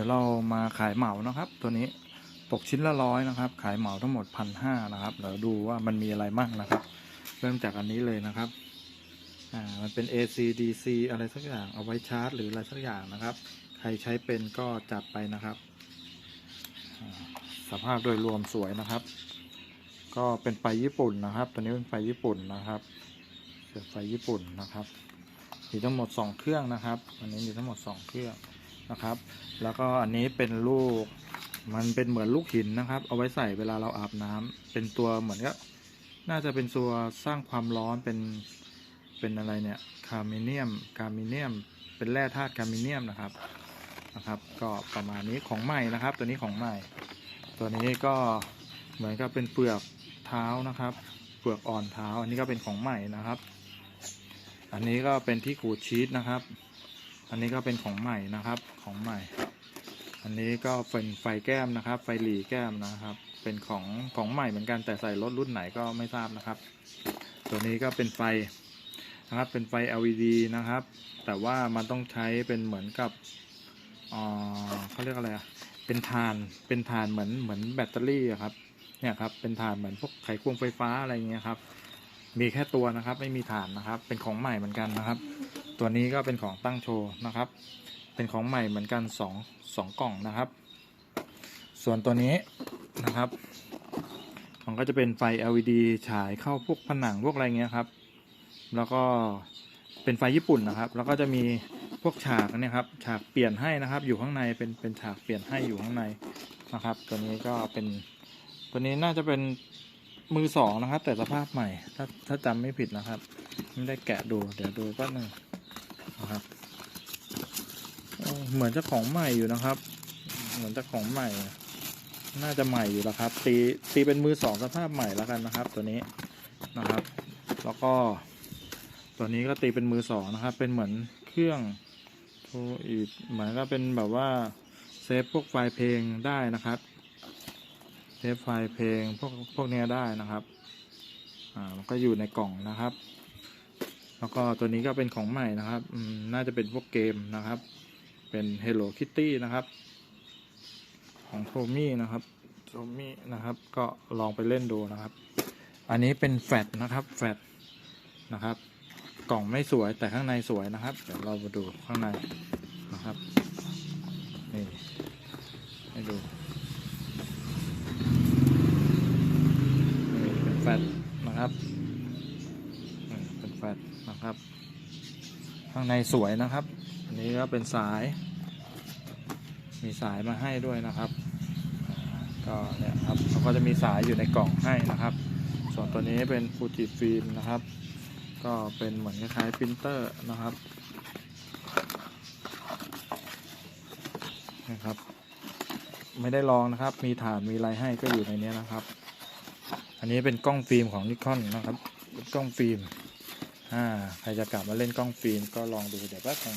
ดี๋ยวเรามาขายเหมานะครับ ตัวนี้ตกชิ้นละร้อยนะครับ ขายเหมาทั้งหมดพันห้านะครับเดี๋ยวดูว่ามันมีอะไรบ้างนะครับ เริ่มจากอันนี้เลยนะครับอ่ามันเป็น AC DC อะไรสักอย่างเอาไว้ชาร์จ หรืออะไรสักอย่างนะครับ ใครใช้เป็นก็จัดไปนะครับ สภาพโดยรวมสวยนะครับ ก็เป็นไฟญี่ปุ่นนะครับ ตัวนี้เป็นไฟญี่ปุ่นนะครับเสือไฟญี่ปุ่นนะครับมีทั้งหมด 2 เครื่องนะครับ อันนี้มีทั้งหมด 2 เครื่อง นะครับ แล้วก็อันนี้เป็นลูก มันเป็นเหมือนลูกหินนะครับ เอาไว้ใส่เวลาเราอาบน้ำเป็นตัวเหมือนกับน่าจะเป็นตัวสร้างความร้อนเป็นเป็นอะไรเนี่ยคาร์มิเนียมคาร์มิเนียม เป็นแร่ธาตุคาร์มิเนียมนะครับนะครับ ก็ประมาณนี้ของใหม่นะครับ ตัวนี้ของใหม่ ตัวนี้ก็เหมือนกับเป็นเปลือกเท้านะครับ เปลือกอ่อนเท้า อันนี้ก็เป็นของใหม่นะครับ อันนี้ก็เป็นที่ขูดชีสนะครับ อันนี้ก็เป็นของใหม่นะครับของใหม่ อันนี้ก็เป็นไฟแก้มนะครับ ไฟหลีแก้มนะครับ เป็นของของใหม่เหมือนกันแต่ใส่รถรุ่นไหนก็ไม่ทราบนะครับ ตัวนี้ก็เป็นไฟนะครับเป็นไฟ LED นะครับ แต่ว่ามันต้องใช้เป็นเหมือนกับอ่าเขาเรียกอะไรอะเป็นถ่าน เป็นถ่านเหมือนเหมือนแบตเตอรี่อะครับ เนี่ยครับ เป็นถ่านเหมือนพวกไขควงไฟฟ้าอะไรเงี้ยครับ มีแค่ตัวนะครับ ไม่มีฐานนะครับ เป็นของใหม่เหมือนกันนะครับ ตัวนี้ก็เป็นของตั้งโชว์นะครับ เป็นของใหม่เหมือนกันสองสองกล่องนะครับ ส่วนตัวนี้นะครับ มันก็จะเป็นไฟ LED ฉายเข้าพวกผนังพวกอะไรเงี้ยครับ แล้วก็เป็นไฟญี่ปุ่นนะครับ แล้วก็จะมีพวกฉากเนี่ยครับ ฉากเปลี่ยนให้นะครับ อยู่ข้างในเป็นเป็นฉากเปลี่ยนให้อยู่ข้างในนะครับ ตัวนี้ก็เป็นตัวนี้น่าจะเป็นมือสองนะครับ แต่สภาพใหม่ ถ้าถ้าจำไม่ผิดนะครับ ไม่ได้แกะดู เดี๋ยวดูแป๊บนึง นะครับเหมือนจะของใหม่อยู่นะครับ เหมือนจะของใหม่ น่าจะใหม่อยู่แล้วครับ ตีตีเป็นมือสองสภาพใหม่แล้วกันนะครับ ตัวนี้นะครับ แล้วก็ ตัวนี้ก็ตีเป็นมือสองนะครับ เป็นเหมือนเครื่องโทอีกเหมือนก็เป็นแบบว่าเซฟพวกไฟล์เพลงได้นะครับเซฟไฟล์เพลงพวกพวกเนี้ยได้นะครับ อ่ามันก็อยู่ในกล่องนะครับ แล้วก็ตัวนี้ก็เป็นของใหม่นะครับ น่าจะเป็นพวกเกมนะครับ เป็น Hello Kitty นะครับ ของโทมี่นะครับโทมี่นะครับ ก็ลองไปเล่นดูนะครับ อันนี้เป็นแฟตนะครับ แฟตนะครับ กล่องไม่สวยแต่ข้างในสวยนะครับ เดี๋ยวเรามาดูข้างในนะครับ นี่ ให้ดู นี่เป็นแฟตนะครับนี่เป็น แฟตนะครับ ข้างในสวยนะครับ อันนี้ก็เป็นสาย มีสายมาให้ด้วยนะครับก็เนี่ยครับเขาก็จะมีสายอยู่ในกล่องให้นะครับ ส่วนตัวนี้เป็นฟูจิฟิล์มนะครับ ก็เป็นเหมือนคล้ายๆปรินเตอร์นะครับนะครับ ไม่ได้ลองนะครับ มีฐานมีอะไรให้ก็อยู่ในนี้นะครับ อันนี้เป็นกล้องฟิล์มของนิคอนนะครับ กล้องฟิล์ม อ่าใครจะกลับมาเล่นกล้องฟิล์มก็ลองดูเดี๋ยวแป๊บนึง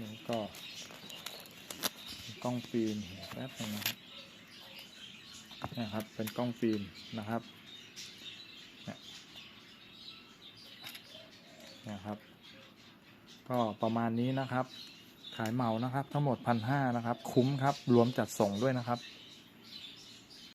นี่ก็กล้องฟิล์มแป๊บนึงนะครับนี่ยครับ เป็นกล้องฟิล์มนะครับนี่ยเนี่ยครับ ก็ประมาณนี้นะครับ ขายเหมานะครับ ทั้งหมดพันห้านะครับ คุ้มครับ รวมจัดส่งด้วยนะครับ